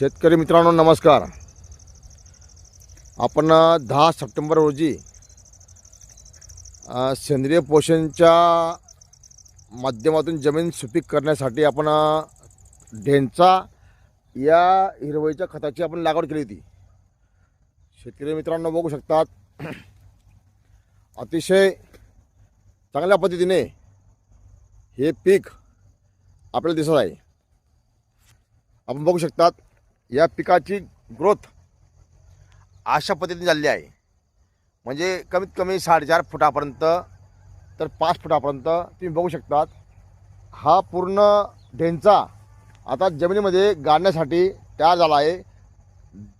शेतकरी मित्रांनो नमस्कार. आपण दहा सप्टेंबर रोजी सेंद्रिय पोषणच्या माध्यमातून जमीन सुपीक करण्यासाठी आपण ढेंचा या हिरवळीच्या खताची आपण लागवड केली होती. शेतकरी मित्रांनो बघू शकतात अतिशय चांगल्या पद्धतीने हे पीक आपल्याला दिसत आहे. आपण बघू शकतात या पिकाची ग्रोथ अशा पद्धतीने झालेली आहे. म्हणजे कमीत कमी साडेचार फुटापर्यंत तर पाच फुटापर्यंत तुम्ही बघू शकतात. हा पूर्ण ढेंचा आता जमिनीमध्ये गाडण्यासाठी तयार झाला आहे.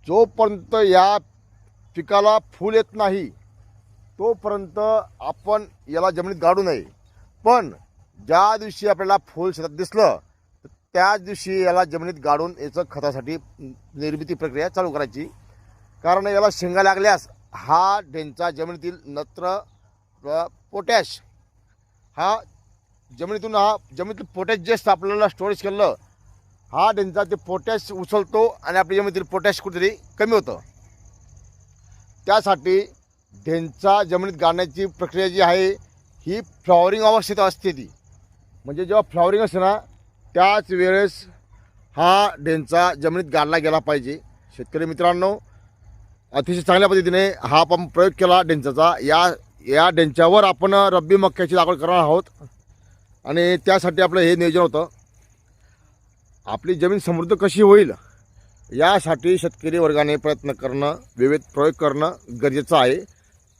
जोपर्यंत या पिकाला फूल येत नाही तोपर्यंत आपण याला जमिनीत गाडू नये. पण ज्या दिवशी आपल्याला फूल शेतात दिसलं त्याच दिवशी याला जमिनीत गाडून याचं खतासाठी निर्मिती प्रक्रिया चालू करायची. कारण याला शेंगा लागल्यास हा ढेंचा जमिनीतील नत्र पोटॅश हा जमिनीतून हा जमिनीतील पोटॅश जे आपल्याला स्टोरेज केलं हा ढेंचा ते पोटॅश उचलतो आणि आपल्या जमिनीतील पोटॅश कुठेतरी कमी होतं. त्यासाठी ढेंचा जमिनीत गाडण्याची प्रक्रिया जी आहे ही फ्लॉवरिंग अवस्थेत असते ती. म्हणजे जेव्हा फ्लॉवरिंग असते ना त्याच वेळेस हा ढेंचा जमिनीत गाडला गेला पाहिजे. शेतकरी मित्रांनो अतिशय चांगल्या पद्धतीने हा आपण प्रयोग केला डेंचाचा या या डेंच्यावर आपण रब्बी मक्याची लागवड करणार आहोत. आणि त्यासाठी आपलं हे नियोजन होतं. आपली जमीन समृद्ध कशी होईल यासाठी शेतकरी वर्गाने प्रयत्न करणं विविध प्रयोग करणं गरजेचं आहे.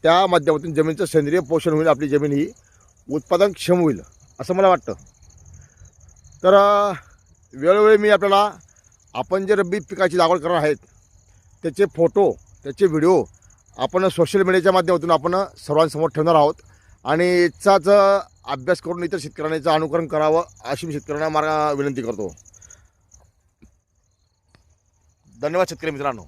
त्या माध्यमातून जमिनीचं सेंद्रिय पोषण होईल आपली जमीन ही उत्पादनक्षम होईल असं मला वाटतं. तर वेळोवेळी मी आपल्याला आपण जे रब्बी पिकाची लागवड करणार आहेत त्याचे फोटो त्याचे व्हिडिओ आपण सोशल मीडियाच्या माध्यमातून आपण सर्वांसमोर ठेवणार आहोत. आणि याचाच अभ्यास करून इतर शेतकऱ्यांचं अनुकरण करावं अशी मी शेतकऱ्यांना मार्ग विनंती करतो. धन्यवाद शेतकरी मित्रांनो.